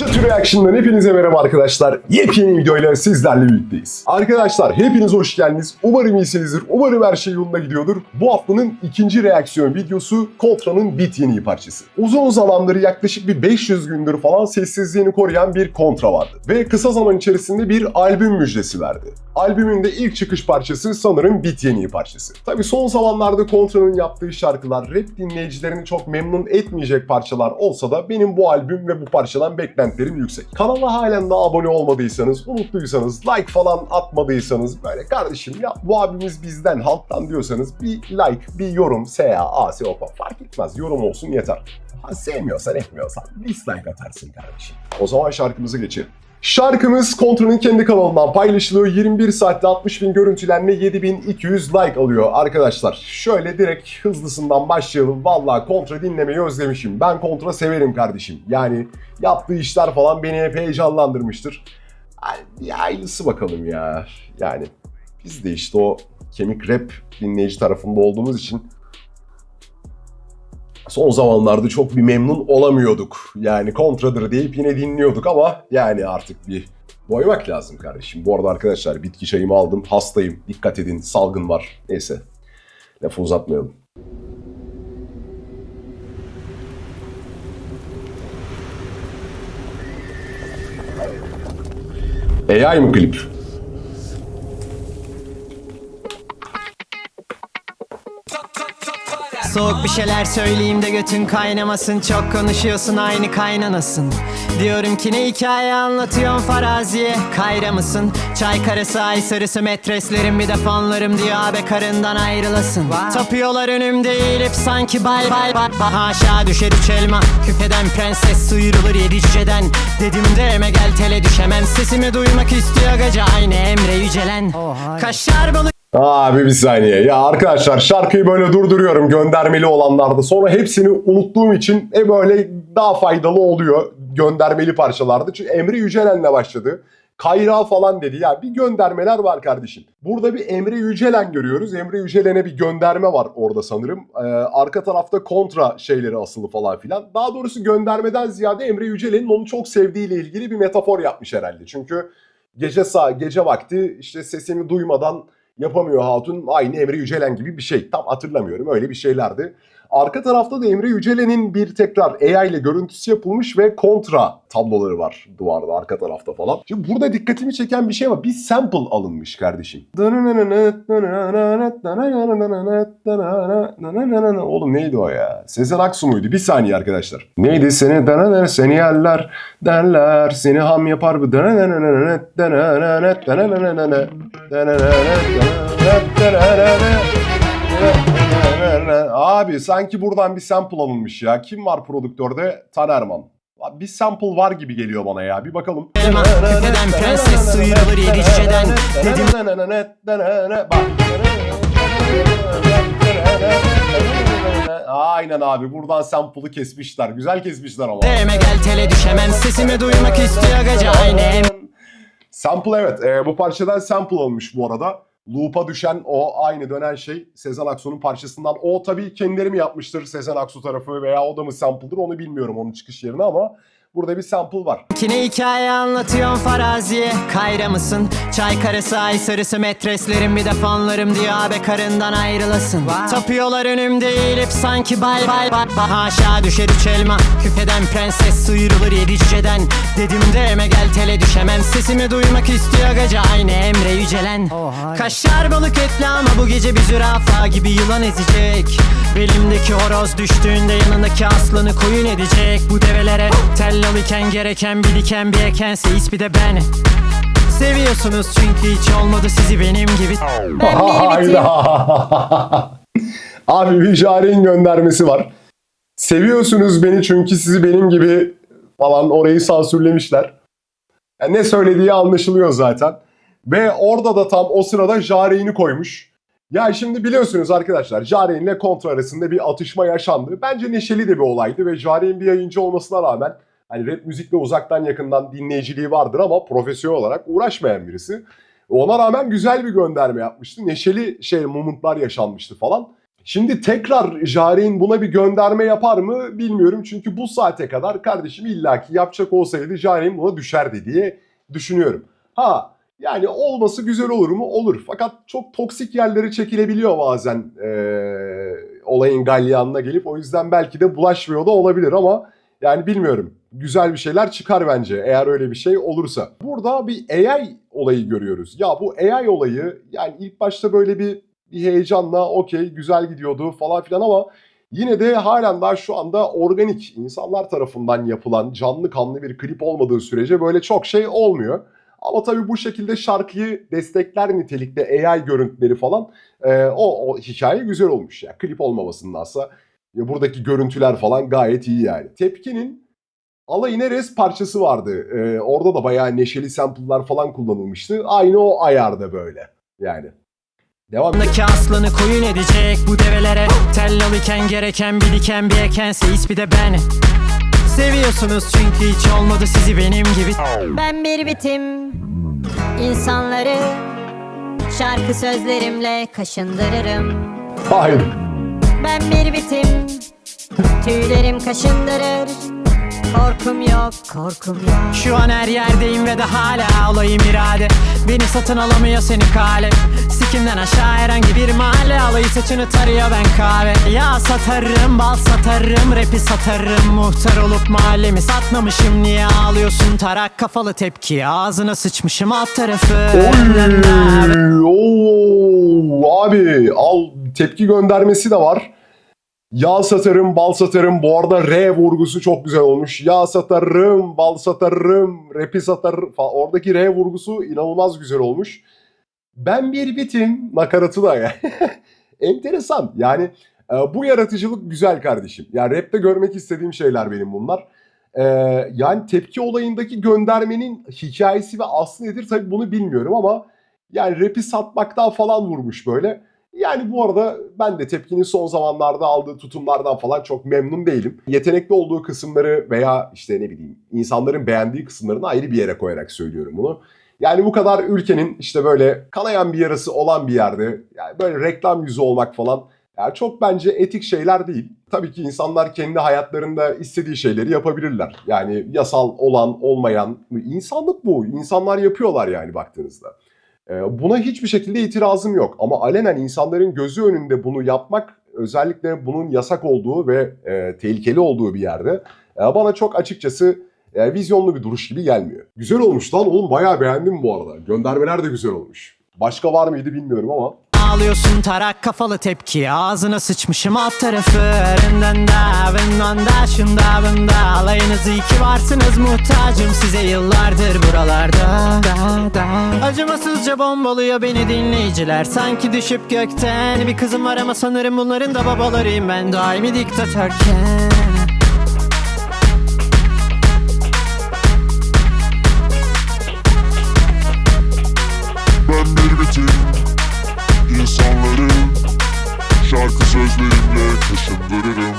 Çatı Reaction'dan hepinize merhaba arkadaşlar. Yepyeni videoyla sizlerle birlikteyiz. Arkadaşlar hepiniz hoş geldiniz. Umarım iyisinizdir. Umarım her şey yolunda gidiyordur. Bu haftanın ikinci reaksiyon videosu Contra'nın bit yeni parçası. Uzun zamandır yaklaşık bir 500 gündür falan sessizliğini koruyan bir Contra vardı. Ve kısa zaman içerisinde bir albüm müjdesi verdi. Albümün de ilk çıkış parçası sanırım bit yeni parçası. Tabi son zamanlarda Contra'nın yaptığı şarkılar rap dinleyicilerini çok memnun etmeyecek parçalar olsa da benim bu albüm ve bu parçadan beklentilerim yüksek. Kanala halen daha abone olmadıysanız, unuttuysanız, like falan atmadıysanız böyle kardeşim ya bu abimiz bizden, halktan diyorsanız bir like, bir yorum, SA, AS, OPA fark etmez. Yorum olsun yeter. Ha, sevmiyorsan etmiyorsan dislike atarsın kardeşim. O zaman şarkımıza geçelim. Şarkımız Contra'nın kendi kanalından paylaşılıyor. 21 saatte 60 bin görüntülenme 7200 like alıyor arkadaşlar. Şöyle direkt hızlısından başlayalım. Vallahi Contra dinlemeyi özlemişim. Ben Contra severim kardeşim. Yani yaptığı işler falan beni hep heyecanlandırmıştır. Bir hayırlısı bakalım ya. Yani biz de işte o kemik rap dinleyici tarafında olduğumuz için son zamanlarda çok bir memnun olamıyorduk. Yani kontradır deyip yine dinliyorduk ama yani artık bir doymak lazım kardeşim. Bu arada arkadaşlar bitki çayımı aldım. Hastayım. Dikkat edin. Salgın var. Neyse. Lafı uzatmayalım. AI mı klip? Soğuk bir şeyler söyleyeyim de götün kaynamasın. Çok konuşuyorsun aynı kaynanasın. Diyorum ki ne hikaye anlatıyorsun faraziye? Kayra mısın? Çay karısı ay sarısı metreslerim bir de fanlarım diyor. Abi karından ayrılasın. Tapıyorlar önümde eğilip sanki bay bay bay bay. Haşa düşer üç elma Küpeden prenses sıyrılır yedi cüceden Dedim de eme gel tele düşemem. Sesimi duymak istiyor gaca aynı Emre Yücelen. Kaşar balık Abi bir saniye. Ya arkadaşlar şarkıyı böyle durduruyorum göndermeli olanlarda. Sonra hepsini unuttuğum için e böyle daha faydalı oluyor göndermeli parçalarda. Çünkü Emre Yücelen'le başladı. Kayra falan dedi. Ya bir göndermeler var kardeşim. Burada bir Emre Yücelen görüyoruz. Emre Yücelen'e bir gönderme var orada sanırım. Ee, arka tarafta kontra şeyleri asılı falan filan. Daha doğrusu göndermeden ziyade Emre Yücelen'in onu çok sevdiğiyle ilgili bir metafor yapmış herhalde. Çünkü gece sağ gece vakti işte sesimi duymadan yapamıyor Hatun aynı Emre Yücelen gibi bir şey. Tam hatırlamıyorum öyle bir şeylerdi. Arka tarafta da Emre Yücelen'in bir tekrar AI ile görüntüsü yapılmış ve kontra tabloları var duvarda arka tarafta falan. Şimdi burada dikkatimi çeken bir şey var. Bir sample alınmış kardeşim. Oğlum neydi o ya? Sezen Aksu muydu? Bir saniye arkadaşlar. Neydi? Seni deneler, seni yerler derler, seni ham yapar bu Abi sanki buradan bir sample alınmış ya. Kim var prodüktörde? Tanerman. Bir sample var gibi geliyor bana ya. Bir bakalım. prenses sıyrılır Dedim Bak. Aynen abi buradan sample'ı kesmişler. Güzel kesmişler ama. Eme gel tele düşemem Sesimi duymak istiyor gaca aynı Emre Sample evet. e, bu parçadan sample olmuş bu arada. Loop'a düşen o aynı dönen şey Sezen Aksu'nun parçasından. O tabii kendileri mi yapmıştır Sezen Aksu tarafı veya o da mı sample'dır onu bilmiyorum onun çıkış yerini ama burada bir sample var. Kine hikaye anlatıyorsun faraziye. Kayra mısın? Çay karısı ay sarısı metreslerim bir de fanlarım diyor. Abi karından ayrılasın. Tapıyorlar önümde eğilip sanki bay bay bay. Bay. Haşa düşer üç elma Küpeden prenses sıyrılır yedi cüceden. Dedim de eme gel tele düşemem. Sesimi duymak istiyor gaca aynı Emre Yücelen. Kaşar balık etli ama bu gece bir zürafa gibi yılan ezecek. Belimdeki horoz düştüğünde yanındaki aslanı koyun edecek. Bu develere tellal iken gereken bir diken bir ekense bir de ben Seviyorsunuz çünkü hiç olmadı sizi benim gibi Ben. Hayda. Abi bir Jare'in göndermesi var. Seviyorsunuz beni çünkü sizi benim gibi falan orayı sansürlemişler. Yani ne söylediği anlaşılıyor zaten. Ve orada da tam o sırada Jare'ini koymuş. Ya şimdi biliyorsunuz arkadaşlar Jaren ile Kontra arasında bir atışma yaşandı. Bence neşeli de bir olaydı ve Jare'in bir yayıncı olmasına rağmen hani rap müzikle uzaktan yakından dinleyiciliği vardır ama profesyonel olarak uğraşmayan birisi. Ona rağmen güzel bir gönderme yapmıştı. Neşeli şey momentlar yaşanmıştı falan. Şimdi tekrar Jari'nin buna bir gönderme yapar mı bilmiyorum. Çünkü bu saate kadar kardeşim illaki yapacak olsaydı Jari'nin buna düşerdi diye düşünüyorum. Ha yani olması güzel olur mu? Olur. Fakat çok toksik yerleri çekilebiliyor bazen eee, olayın galyanına gelip. O yüzden belki de bulaşmıyor da olabilir ama yani bilmiyorum. Güzel bir şeyler çıkar bence eğer öyle bir şey olursa. Burada bir AI olayı görüyoruz. Ya bu AI olayı yani ilk başta böyle bir, bir heyecanla okey güzel gidiyordu falan filan ama yine de halen daha şu anda organik insanlar tarafından yapılan canlı kanlı bir klip olmadığı sürece böyle çok şey olmuyor. Ama tabii bu şekilde şarkıyı destekler nitelikte AI görüntüleri falan e, o, o hikaye güzel olmuş ya. Klip olmamasındansa ya buradaki görüntüler falan gayet iyi yani. Tepkinin Alayine res parçası vardı. E, orada da bayağı neşeli sample'lar falan kullanılmıştı. Aynı o ayarda böyle yani. Devam edelim. Daki aslanı koyun edecek bu develere Tellal iken gereken bir diken bir ekense ismi de ben Seviyorsunuz çünkü hiç olmadı sizi benim gibi Ben bir bitim insanları Şarkı sözlerimle kaşındırırım Hayır. Ben bir bitim Tüylerim kaşındırır Korkum yok, korkum yok. Şu an her yerdeyim ve de hala olayım irade. Beni satın alamıyor seni kale. Sikimden aşağı herhangi bir mahalle. Alayı saçını tarıyor ben kahve. Ya satarım, bal satarım Rapi satarım, muhtar olup mahallemi satmamışım. Niye ağlıyorsun? Tarak kafalı tepki. Ağzına sıçmışım alt tarafı. Oy, oo, abi al tepki göndermesi de var. Yağ satarım, bal satarım. Bu arada R vurgusu çok güzel olmuş. Yağ satarım, bal satarım, rapi satarım. Oradaki R vurgusu inanılmaz güzel olmuş. Ben bir bitim nakaratı da ya. Enteresan. Yani e, bu yaratıcılık güzel kardeşim. Yani rapte görmek istediğim şeyler benim bunlar. E, yani tepki olayındaki göndermenin hikayesi ve aslı nedir tabii bunu bilmiyorum ama yani rap'i satmaktan falan vurmuş böyle. Yani bu arada ben de tepkinin son zamanlarda aldığı tutumlardan falan çok memnun değilim. Yetenekli olduğu kısımları veya işte ne bileyim insanların beğendiği kısımlarını ayrı bir yere koyarak söylüyorum bunu. Yani bu kadar ülkenin işte böyle kanayan bir yarası olan bir yerde yani böyle reklam yüzü olmak falan yani çok bence etik şeyler değil. Tabii ki insanlar kendi hayatlarında istediği şeyleri yapabilirler. Yani yasal olan olmayan insanlık bu. İnsanlar yapıyorlar yani baktığınızda. Ee, Buna hiçbir şekilde itirazım yok ama alenen insanların gözü önünde bunu yapmak özellikle bunun yasak olduğu ve e, tehlikeli olduğu bir yerde e, bana çok açıkçası e, vizyonlu bir duruş gibi gelmiyor. Güzel olmuş lan oğlum bayağı beğendim bu arada. Göndermeler de güzel olmuş. Başka var mıydı bilmiyorum ama. Ağlıyorsun? Tarak kafalı tepki. Ağzına sıçmışım alt tarafı. Önden da bundan da şunda bunda. Alayınız iyi ki varsınız muhtacım. Size yıllardır buralarda. Da, da. Acımasızca bombalıyor beni dinleyiciler. Sanki düşüp gökten Bir kızım var ama sanırım bunların da babalarıyım. Ben daimi diktatörken sözlerimle kaşındırırım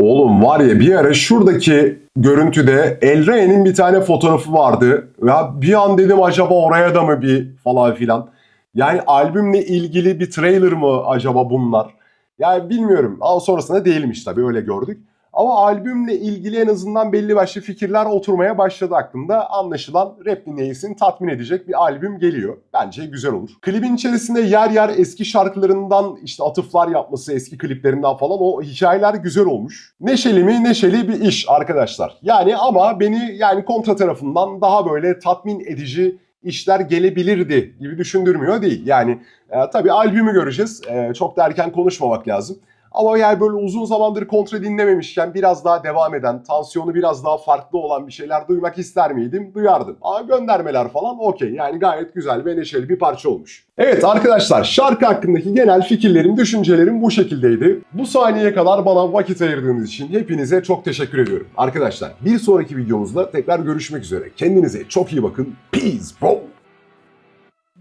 Oğlum var ya bir ara şuradaki görüntüde El Rey'nin bir tane fotoğrafı vardı. Ya bir an dedim acaba oraya da mı bir falan filan. Yani albümle ilgili bir trailer mı acaba bunlar? Yani bilmiyorum. Ama sonrasında değilmiş tabii öyle gördük. Ama albümle ilgili en azından belli başlı fikirler oturmaya başladı aklımda. Anlaşılan rap dinleyicisini tatmin edecek bir albüm geliyor. Bence güzel olur. Klibin içerisinde yer yer eski şarkılarından işte atıflar yapması, eski kliplerinden falan o hikayeler güzel olmuş. Neşeli mi? Neşeli bir iş arkadaşlar. Yani ama beni yani kontra tarafından daha böyle tatmin edici işler gelebilirdi gibi düşündürmüyor değil. Yani e, tabii albümü göreceğiz. E, çok da erken konuşmamak lazım. Ama yani böyle uzun zamandır kontra dinlememişken biraz daha devam eden, tansiyonu biraz daha farklı olan bir şeyler duymak ister miydim? Duyardım. Ama göndermeler falan okey. Yani gayet güzel ve neşeli bir parça olmuş. Evet arkadaşlar şarkı hakkındaki genel fikirlerim, düşüncelerim bu şekildeydi. Bu saniyeye kadar bana vakit ayırdığınız için hepinize çok teşekkür ediyorum. Arkadaşlar bir sonraki videomuzda tekrar görüşmek üzere. Kendinize çok iyi bakın. Peace bro.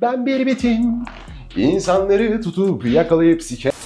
Ben bir bitim. İnsanları tutup yakalayıp siker.